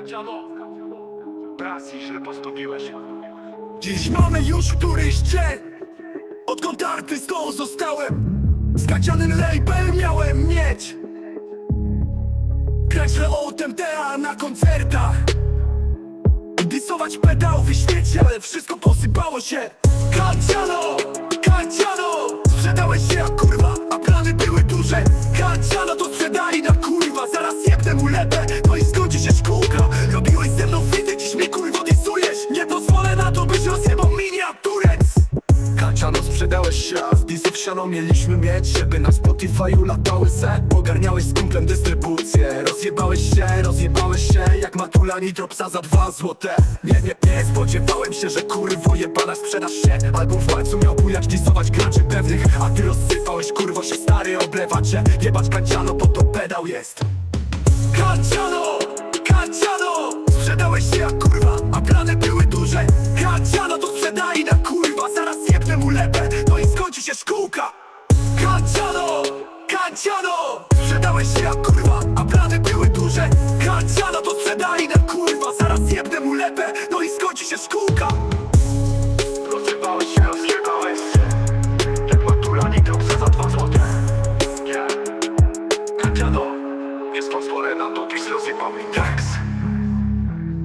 Kanciano, raz i źle postąpiłeś. Dziś mamy już któryś dzień Odkąd artystą zostałem. Skacianym label miałem mieć. Grać o TMTA na koncertach. Disować pedały w świecie Ale wszystko posypało się. Kanciano, kanciano Sprzedałeś się jak kurwa A plany były duże. Kanciano to sprzedali na kurwa Zaraz jebnę mu lepę sprzedałeś się, a z disów siano mieliśmy mieć Żeby na Spotify'u latały se. Ogarniałeś z kumplem dystrybucję Rozjebałeś się, rozjebałeś się Jak matula nitro psa za dwa złote. Nie, nie, nie spodziewałem się, że kurwo jebana sprzedasz się. Album w końcu miał bujać, disować graczy pewnych A ty rozsypałeś kurwo się stary oblewać się Jebać kanciano, bo to pedał jest. Kanciano i skończy się szkółka Kanciano, kanciano Sprzedałeś się jak kurwa, a plany były duże Kanciano to sprzedali na kurwa Zaraz jebnę mu lepę, no i skończy się szkółka Rozrywałeś się, rozrywałeś się. Jak matura nigdy za dwa złote. Nie. Kanciano, nie pozwolę na to, byś rozjebał mi tekst.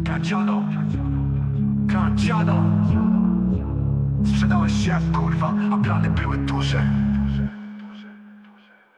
Kanciano, kanciano. Jak kurwa, a plany były duże.